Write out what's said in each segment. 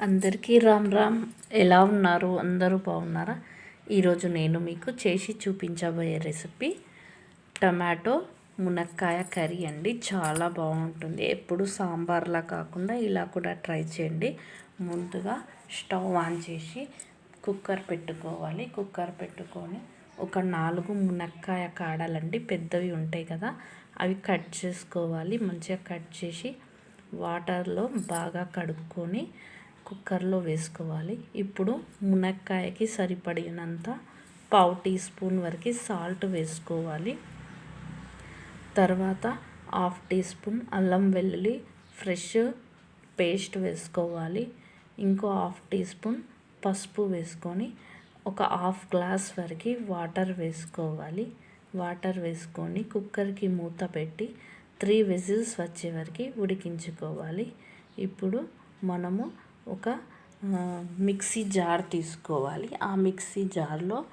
అందరికీ రామ్ రామ్. ఎలా ఉన్నారు? అందరూ బాగున్నారా? ఈరోజు నేను మీకు చేసి చూపించబోయే రెసిపీ టమాటో మునక్కాయ కర్రీ అండి. చాలా బాగుంటుంది. ఎప్పుడు సాంబార్లా కాకుండా ఇలా కూడా ట్రై చేయండి. ముందుగా స్టవ్ ఆన్ చేసి కుక్కర్ పెట్టుకోవాలి. కుక్కర్ పెట్టుకొని ఒక నాలుగు మునక్కాయ కాడలండి. పెద్దవి ఉంటాయి కదా అవి కట్ చేసుకోవాలి. మంచిగా కట్ చేసి వాటర్లో బాగా కడుక్కొని కుక్కర్లో వేసుకోవాలి. ఇప్పుడు మునక్కాయకి సరిపడినంత పావు టీ స్పూన్ వరకు సాల్ట్ వేసుకోవాలి. తర్వాత హాఫ్ టీ స్పూన్ అల్లం వెల్లుల్లి ఫ్రెష్ పేస్ట్ వేసుకోవాలి. ఇంకో హాఫ్ టీ స్పూన్ పసుపు వేసుకొని ఒక హాఫ్ గ్లాస్ వరకు వాటర్ వేసుకోవాలి. వాటర్ వేసుకొని కుక్కర్కి మూత పెట్టి త్రీ విజిల్స్ వచ్చే వరకు ఉడికించుకోవాలి. ఇప్పుడు మనము ఒక మిక్సీ జార్ తీసుకోవాలి. ఆ మిక్సీ జార్లో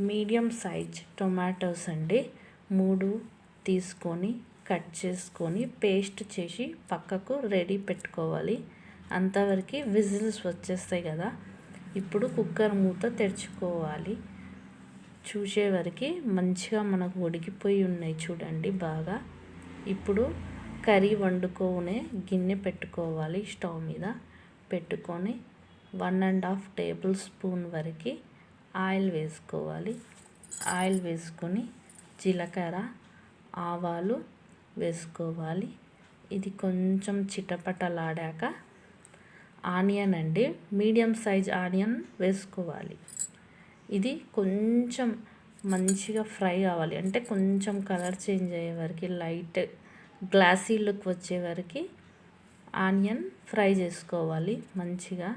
మీడియం సైజ్ టొమాటోస్ అండి మూడు తీసుకొని కట్ చేసుకొని పేస్ట్ చేసి పక్కకు రెడీ పెట్టుకోవాలి. అంతవరకు విజిల్స్ వచ్చేస్తాయి కదా. ఇప్పుడు కుక్కర్ మూత తెరుచుకోవాలి. చూసేవరకు మంచిగా మనకు ఉడికిపోయి ఉన్నాయి చూడండి బాగా. ఇప్పుడు కర్రీ వండుకోనే గిన్నె పెట్టుకోవాలి స్టవ్ మీద. పెట్టుకొని one and half table spoon వరకు ఆయిల్ వేసుకోవాలి. ఆయిల్ వేసుకొని జీలకర్ర ఆవాలు వేసుకోవాలి. ఇది కొంచెం చిటపటలాడాక ఆనియన్ అండి మీడియం సైజ్ ఆనియన్ వేసుకోవాలి. ఇది కొంచెం మంచిగా ఫ్రై అవ్వాలి అంటే కొంచెం కలర్ చేంజ్ అయ్యే వరకు లైట్ గ్లాసీ లుక్ వచ్చే వరకు ఆనియన్ ఫ్రై చేసుకోవాలి మంచిగా.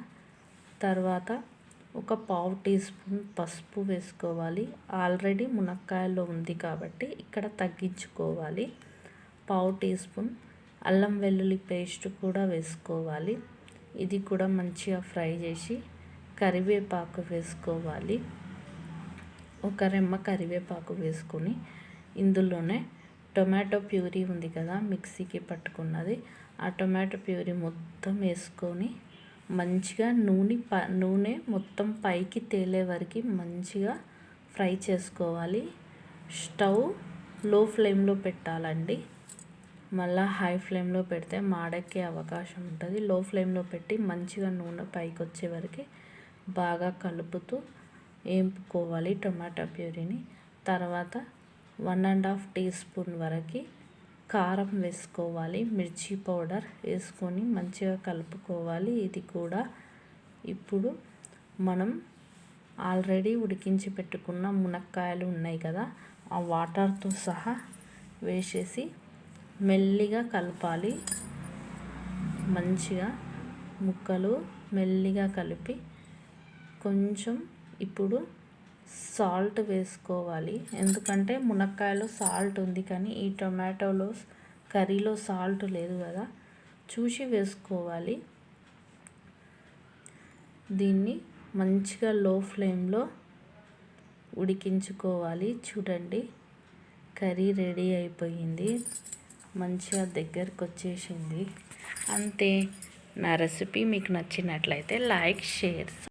తర్వాత ఒక పావు టీ స్పూన్ పసుపు వేసుకోవాలి. ఆల్రెడీ మునక్కాయలో ఉంది కాబట్టి ఇక్కడ తగ్గించుకోవాలి. పావు టీ స్పూన్ అల్లం వెల్లుల్లి పేస్ట్ కూడా వేసుకోవాలి. ఇది కూడా మంచిగా ఫ్రై చేసి కరివేపాకు వేసుకోవాలి. ఒక రెమ్మ కరివేపాకు వేసుకొని ఇందులోనే టొమాటో ప్యూరీ ఉంది కదా మిక్సీకి పట్టుకున్నది. ఆ టొమాటో ప్యూరీ మొత్తం వేసుకొని మంచిగా నూనె ప నూనె మొత్తం పైకి తేలే వరకు మంచిగా ఫ్రై చేసుకోవాలి. స్టవ్లో ఫ్లేమ్లో పెట్టాలండి. మళ్ళీ హై ఫ్లేమ్లో పెడితే మాడెక్కే అవకాశం ఉంటుంది. లో ఫ్లేమ్లో పెట్టి మంచిగా నూనె పైకి వచ్చే వరకు బాగా కలుపుతూ వేపుకోవాలి టొమాటో ప్యూరీని. తర్వాత one and half tea spoon వరకు కారం వేసుకోవాలి మిర్చి పౌడర్ వేసుకొని మంచిగా కలుపుకోవాలి. ఇది కూడా ఇప్పుడు మనం ఆల్రెడీ ఉడికించి పెట్టుకున్న మునక్కాయలు ఉన్నాయి కదా ఆ వాటర్తో సహా వేసేసి మెల్లిగా కలపాలి. మంచిగా ముక్కలు మెల్లిగా కలిపి కొంచెం ఇప్పుడు సాల్ట్ వేసుకోవాలి. ఎందుకంటే మునక్కాయలో సాల్ట్ ఉంది కానీ ఈ టొమాటోలో కర్రీలో సాల్ట్ లేదు కదా. చూసి వేసుకోవాలి. దీన్ని మంచిగా లో ఫ్లేమ్లో ఉడికించుకోవాలి. చూడండి కర్రీ రెడీ అయిపోయింది. మంచిగా దగ్గరకు వచ్చేసింది. అంతే. నా రెసిపీ మీకు నచ్చినట్లయితే లైక్ షేర్